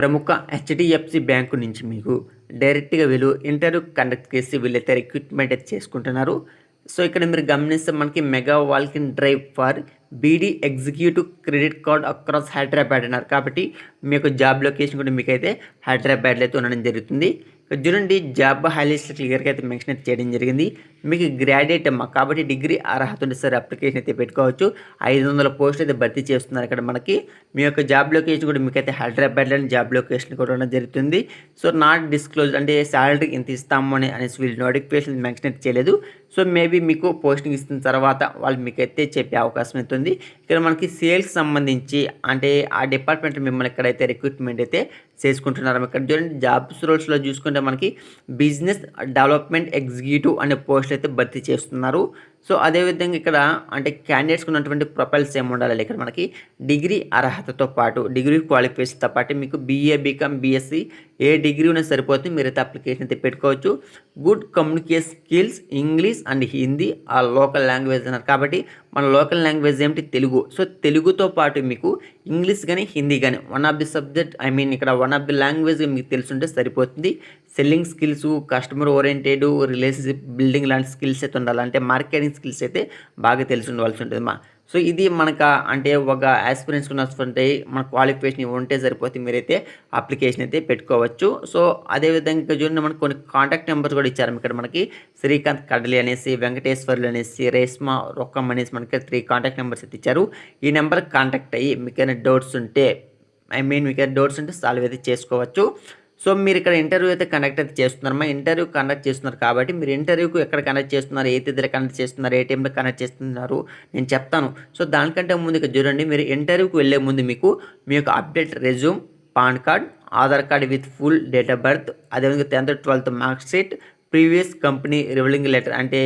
ప్రముఖ HDFC bank నుంచి మీకు డైరెక్ట్గా వీళ్ళు ఇంటర్వ్యూ కండక్ట్ చేసి వీళ్ళైతే రిక్రూట్మెంట్ అయితే చేసుకుంటున్నారు. సో ఇక్కడ మీరు గమనిస్తే మనకి mega walk in drive for BD executive credit card across Hyderabad అన్నారు. కాబట్టి మీకు జాబ్ లొకేషన్ కూడా మీకైతే హైదరాబాద్లో అయితే ఉండడం జరుగుతుంది. చూడండి జాబ్ హైలైట్స్ క్లియర్గా అయితే మెన్షన్ అయితే చేయడం జరిగింది. మీకు గ్రాడ్యుయేట్ అమ్మా కాబట్టి డిగ్రీ అర్హత ఉంటే సార్ అప్లికేషన్ అయితే పెట్టుకోవచ్చు. ఐదు వందల పోస్టులు అయితే భర్తీ చేస్తున్నారు ఇక్కడ మనకి. మీ యొక్క జాబ్ లొకేషన్ కూడా మీకైతే హైదరాబాద్లోని జాబ్ లొకేషన్ కూడా ఉండడం జరుగుతుంది. సో నాట్ డిస్క్లోజ్ అంటే శాలరీ ఇంత ఇస్తాము అని అనేసి వీళ్ళు నోటిఫికేషన్ మెన్షన్ అయితే చేయలేదు. సో మేబీ మీకు పోస్టింగ్ ఇస్తున్న తర్వాత వాళ్ళు మీకైతే చెప్పే అవకాశం అయితే ఇక్కడ మనకి సేల్స్ సంబంధించి అంటే ఆ డిపార్ట్మెంట్ మిమ్మల్ని ఎక్కడైతే రిక్రూట్మెంట్ అయితే చేసుకుంటున్నారు ఇక్కడ చూడండి జాబ్స్ రోల్స్లో చూసుకుంటే మనకి బిజినెస్ డెవలప్మెంట్ ఎగ్జిక్యూటివ్ అనే పోస్ట్ అయితే భర్తీ చేస్తున్నారు. సో అదేవిధంగా ఇక్కడ అంటే క్యాండిడేట్స్కి ఉన్నటువంటి ప్రొఫైల్స్ ఏమి ఉండాలి? ఇక్కడ మనకి డిగ్రీ అర్హతతో పాటు డిగ్రీ క్వాలిఫికేషన్తో పాటు మీకు బీఏ బీకామ్ బీఎస్సీ ఏ డిగ్రీ ఉన్నా సరిపోతుంది. అయితే అప్లికేషన్ అయితే పెట్టుకోవచ్చు. Good communicate skills English and Hindi ఆ లోకల్ లాంగ్వేజ్ అన్నారు. కాబట్టి మన లోకల్ లాంగ్వేజ్ ఏమిటి? తెలుగు. సో తెలుగుతో పాటు మీకు ఇంగ్లీష్ కానీ హిందీ కానీ one of the subject I mean ఇక్కడ వన్ ఆఫ్ ది లాంగ్వేజ్ మీకు తెలుసుంటే సరిపోతుంది. Selling skills customer oriented relationship building లాంటి స్కిల్స్ అయితే ఉండాలి. అంటే మార్కెటింగ్ స్కిల్స్ అయితే బాగా తెలిసి ఉండవలసి ఉంటుంది మా సో ఇది మనకు అంటే ఒక ఆస్పిరెన్స్ ఉన్నటువంటి మన క్వాలిఫికేషన్ ఉంటే సరిపోతే మీరైతే అప్లికేషన్ అయితే పెట్టుకోవచ్చు. సో అదేవిధంగా చూడండి మనకు కొన్ని కాంటాక్ట్ నెంబర్స్ కూడా ఇచ్చారు ఇక్కడ మనకి. శ్రీకాంత్ కడలి అనేసి వెంకటేశ్వర్లు అనేసి రేష్మా రొక్కం అనేసి మనకి త్రీ కాంటాక్ట్ నెంబర్స్ అయితే ఇచ్చారు. ఈ నెంబర్కి కాంటాక్ట్ అయ్యి మీకు ఏమైనా డౌట్స్ ఉంటే ఐ మీన్ మీకు డౌట్స్ ఉంటే సాల్వ్ అయితే చేసుకోవచ్చు. సో మీరు ఇక్కడ ఇంటర్వ్యూ అయితే కండక్ట్ అయితే చేస్తున్నారు. మా ఇంటర్వ్యూ కండక్ట్ చేస్తున్నారు కాబట్టి మీరు ఇంటర్వ్యూకి ఎక్కడ కండక్ట్ చేస్తున్నారు? ఏ తేదీలో కండక్ట్ చేస్తున్నారు? ఏ టైంలో కండక్ట్ చేస్తున్నారు? నేను చెప్తాను. సో దానికంటే ముందు ఇక్కడ చూడండి మీరు ఇంటర్వ్యూకి వెళ్ళే ముందు మీకు మీ యొక్క update resume pan card Aadhaar card with full date of birth అదేవిధంగా tenth twelfth mark sheet previous company relieving letter అంటే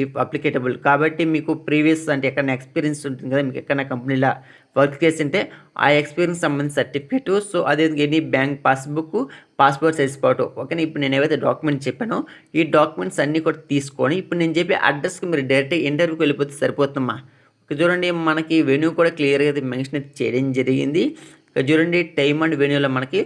ఈ అప్లికేటబుల్ కాబట్టి మీకు ప్రీవియస్ అంటే ఎక్కడైనా ఎక్స్పీరియన్స్ ఉంటుంది కదా మీకు ఎక్కడైనా కంపెనీలో వర్క్ చేసింటే ఆ ఎక్స్పీరియన్స్ సంబంధించిన సర్టిఫికేట్ సో అదే any bank passbook passport size photo ఓకేనా ఇప్పుడు నేను ఏవైతే డాక్యుమెంట్ చెప్పానో ఈ డాక్యుమెంట్స్ అన్నీ కూడా తీసుకొని ఇప్పుడు నేను చెప్పే అడ్రస్కి మీరు డైరెక్ట్ ఇంటర్వ్యూకి వెళ్ళిపోతే సరిపోతుందమ్మా. ఇక చూడండి మనకి వెన్యూ కూడా క్లియర్గా మెన్షన్ చేయడం జరిగింది. ఇక చూడండి టైమ్ అండ్ వెన్యూలో మనకి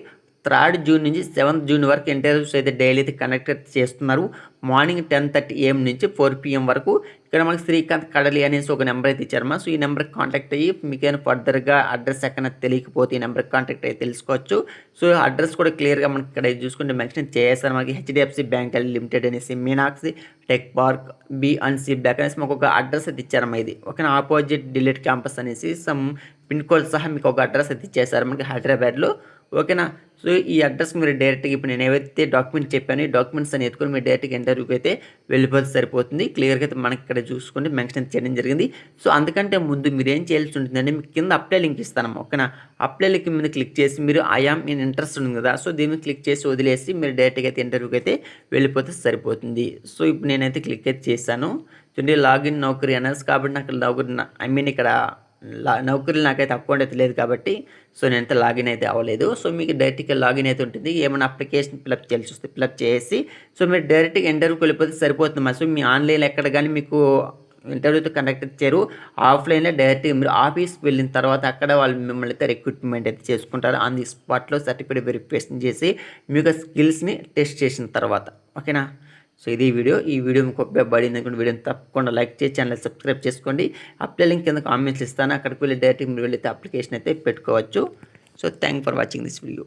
థర్డ్ జూన్ నుంచి సెవెంత్ జూన్ వరకు ఇంటర్వ్యూస్ అయితే డైలీ అయితే కండక్ట్ చేస్తున్నారు. మార్నింగ్ టెన్ థర్టీ ఏఎం నుంచి ఫోర్ పిఎం వరకు. ఇక్కడ మనకి శ్రీకాంత్ కడలి అనేసి ఒక నెంబర్ అయితే ఇచ్చారమ్మా సో ఈ నెంబర్కి కాంటాక్ట్ అయ్యి మీకేమైనా ఫర్దర్గా అడ్రస్ ఎక్కడ తెలియకపోతే ఈ నెంబర్కి కాంటాక్ట్ అయ్యి తెలుసుకోవచ్చు. సో అడ్రస్ కూడా క్లియర్గా మనకి ఇక్కడ చూసుకుంటే మెన్షన్ చేస్తారు మనకి హెచ్డిఎఫ్సి బ్యాంక్ లిమిటెడ్ అనేసి Meenakshi tech park B and C block అనేసి మాకు ఒక అడ్రస్ అయితే ఇచ్చారమ్మా ఇది. ఓకేనా ఆపోజిట్ డిలీట్ క్యాంపస్ అనేసి సమ్ పిన్ కోడ్ సహా మీకు ఒక అడ్రస్ అయితే ఇచ్చేసారు మనకి హైదరాబాద్లో ఓకేనా? సో ఈ అడ్రస్ మీరు డైరెక్ట్గా ఇప్పుడు నేను ఏవైతే డాక్యుమెంట్ చెప్పాను ఈ డాక్యుమెంట్స్ అని ఎత్తుకొని మీరు డైరెక్ట్గా ఇంటర్వ్యూకి అయితే వెళ్ళిపోతే సరిపోతుంది. క్లియర్గా అయితే మనకి ఇక్కడ చూసుకుంటే మెన్షన్ చేయడం జరిగింది. సో అందుకంటే ముందు మీరు ఏం చేయాల్సి ఉంటుందంటే మీకు కింద అప్లై లింక్ ఇస్తాను ఓకేనా? అప్లై లింక్ మీద క్లిక్ చేసి మీరు ఐఆమ్ ఇన్ ఇంట్రెస్ట్ ఉంది కదా సో దీని మీద క్లిక్ చేసి వదిలేసి మీరు డైరెక్ట్గా అయితే ఇంటర్వ్యూకి అయితే వెళ్ళిపోతే సరిపోతుంది. సో ఇప్పుడు నేనైతే క్లిక్ అయితే చేశాను. చూడండి లాగిన్ నౌకరీ అనేసి కాబట్టి నాకు లాగిన్ ఐ మీన్ ఇక్కడ నౌకరీలు నాకైతే అకౌంట్ అయితే లేదు కాబట్టి సో నేను అయితే లాగిన్ అయితే అవ్వలేదు. సో మీకు డైరెక్ట్గా లాగిన్ అయితే ఉంటుంది. ఏమైనా అప్లికేషన్ ఫిలప్ చేయాల్సి వస్తే ఫిలప్ చేసి సో మీరు డైరెక్ట్గా ఇంటర్వ్యూకి వెళ్ళిపోతే సరిపోతుంది. సో మీ ఆన్లైన్ ఎక్కడ కానీ మీకు ఇంటర్వ్యూతో కండక్ట్ ఇచ్చారు ఆఫ్లైన్లో డైరెక్ట్గా మీరు ఆఫీస్కి వెళ్ళిన తర్వాత అక్కడ వాళ్ళు మిమ్మల్ని అయితే రిక్రూట్మెంట్ అయితే చేసుకుంటారు. ఆన్ ది స్పాట్లో సర్టిఫికేట్ వెరిఫికేషన్ చేసి మీ యొక్క స్కిల్స్ని టెస్ట్ చేసిన తర్వాత. ఓకేనా? సో ఇది వీడియో. ఈ వీడియో మీకు ఉపయోగపడింది అనుకుంటే వీడియోని తప్పకుండా లైక్ చేసి ఛానల్ సబ్స్క్రైబ్ చేసుకోండి. అప్లై లింక్ కింద కామెంట్స్ ఇస్తాను. అక్కడికి వెళ్ళి డైరెక్ట్గా మీరు వెళ్ళి అప్లికేషన్ అయితే పెట్టుకోవచ్చు. So thank for watching this video.